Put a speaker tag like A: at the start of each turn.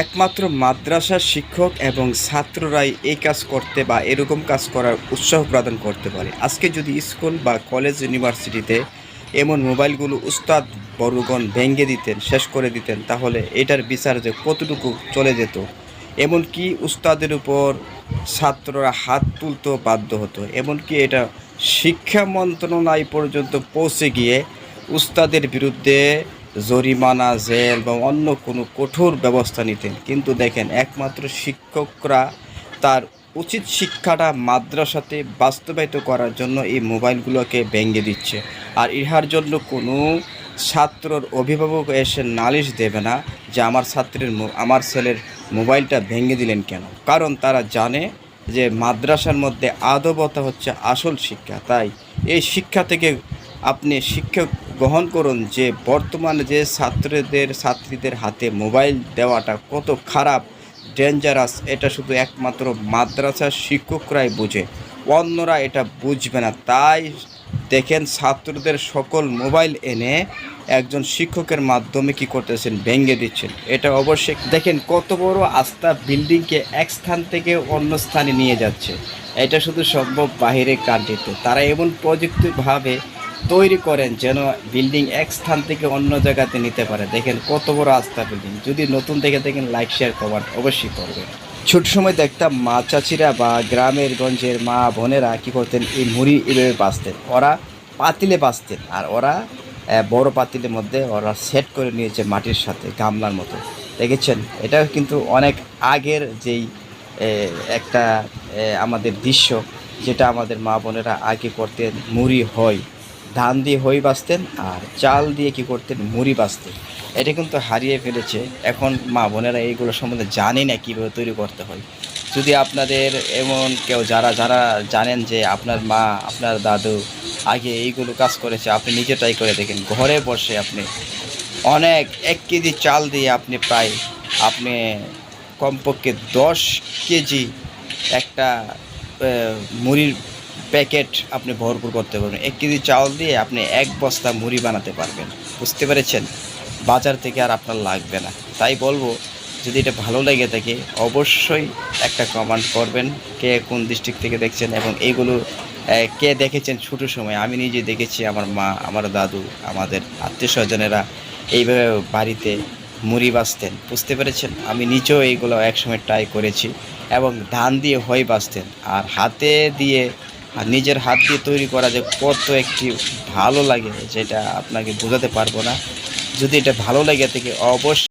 A: একমাত্র মাদ্রাসার শিক্ষক এবং ছাত্ররাই এই কাজ করতে বা এরকম কাজ করার উৎসাহ প্রদান করতে পারে। আজকে যদি স্কুল বা কলেজ ইউনিভার্সিটিতে এমন মোবাইলগুলো উস্তাদ বড়গণ ভেঙে দিতেন, শেষ করে দিতেন, তাহলে এটার বিচার যে কতটুকু চলে যেত? এমনকি উস্তাদের উপর ছাত্ররা হাত তুলতেও বাধ্য হতো। এমনকি এটা শিক্ষা মন্ত্রণালয় পর্যন্ত পৌঁছে গিয়ে উস্তাদের বিরুদ্ধে জরিমানা, জেল বা অন্য কোনো কঠোর ব্যবস্থা নিতেন। কিন্তু দেখেন, একমাত্র শিক্ষকরা তার উচিত শিক্ষাটা মাদ্রাসাতে বাস্তবায়িত করার জন্য এই মোবাইলগুলোকে ভেঙে দিচ্ছে। আর ইহার জন্য কোনো ছাত্রর অভিভাবক এসে নালিশ দেবে না যে আমার ছাত্রের আমার ছেলের মোবাইলটা ভেঙে দিলেন কেন? কারণ তারা জানে যে মাদ্রাসার মধ্যে আদবতা হচ্ছে আসল শিক্ষা। তাই এই শিক্ষা থেকে আপনি শিক্ষক গ্রহণ করুন যে বর্তমানে যে ছাত্রদের, ছাত্রীদের হাতে মোবাইল দেওয়াটা কত খারাপ ডেঞ্জারাস এটা শুধু একমাত্র মাদ্রাসার শিক্ষকরাই বোঝে। অন্যরা এটা বুঝবে না। তাই দেখেন ছাত্রদের সকল মোবাইল এনে একজন শিক্ষকের মাধ্যমে কি করতেছেন? ভেঙে দিচ্ছেন। এটা অবশ্যই দেখেন কত বড় আস্থা বিল্ডিংকে এক স্থান থেকে অন্য স্থানে নিয়ে যাচ্ছে। এটা শুধু সম্ভব বাহিরের কান্ট্রিতে তারা এমন প্রযুক্তিভাবে তৈরি করেন যেন বিল্ডিং এক স্থান থেকে অন্য জায়গাতে নিতে পারে। দেখেন কত বড় আস্থা বিল্ডিং যদি নতুন দেখে দেখেন লাইক শেয়ার কমেন্ট অবশ্যই করবেন। ছোট সময় দেখতাম মা চাচিরা বা গ্রামের গঞ্জের মা বোনেরা কি করতেন, এই মুড়ি এভাবে বাঁচতেন। ওরা পাতিলে বাঁচতেন আর ওরা বড় পাতিলের মধ্যে ওরা সেট করে নিয়েছে মাটির সাথে গামলার মতো। দেখেছেন? এটা কিন্তু অনেক আগের যেই একটা আমাদের দৃশ্য, যেটা আমাদের মা বোনেরা আগে করতেন মুড়ি হয়। ধান দিয়ে হই বাঁচতেন আর চাল দিয়ে কি করতেন মুড়ি বাঁচতেন। এটা কিন্তু হারিয়ে ফেলেছে। এখন মা বোনেরা এইগুলো সম্বন্ধে জানে না কীভাবে তৈরি করতে হয়। যদি আপনাদের এমন কেউ যারা যারা জানেন যে আপনার মা, আপনার দাদু আগে এইগুলো কাজ করেছে, আপনি নিজে ট্রাই করে দেখেন। ঘরে বসে আপনি অনেক, এক কেজি চাল দিয়ে আপনি প্রায় আপনি কমপক্ষে দশ কেজি একটা মুড়ির প্যাকেট আপনি ভরপুর করতে পারবেন। এক কেজি চাউল দিয়ে আপনি এক বস্তা মুড়ি বানাতে পারবেন। বুঝতে পেরেছেন? বাজার থেকে আর আপনার লাগবে না। তাই বলব, যদি এটা ভালো লেগে থাকে, অবশ্যই একটা কমেন্ট করবেন, কে কোন ডিস্ট্রিক্ট থেকে দেখছেন এবং এইগুলো কে দেখেছেন ছোটো সময়। আমি নিজে দেখেছি আমার মা, আমার দাদু, আমাদের আত্মীয় স্বজনেরা এইভাবে বাড়িতে মুড়ি বাঁচতেন। বুঝতে পেরেছেন? আমি নিজেও এইগুলো একসময় ট্রাই করেছি এবং ধান দিয়ে হই বাঁচতেন। আর হাতে দিয়ে আর নিজের হাত দিয়ে তৈরি করা যে কত একটি ভালো লাগে, যেটা আপনাকে বোঝাতে পারব না। যদি এটা ভালো লাগে থেকে অবশ্যই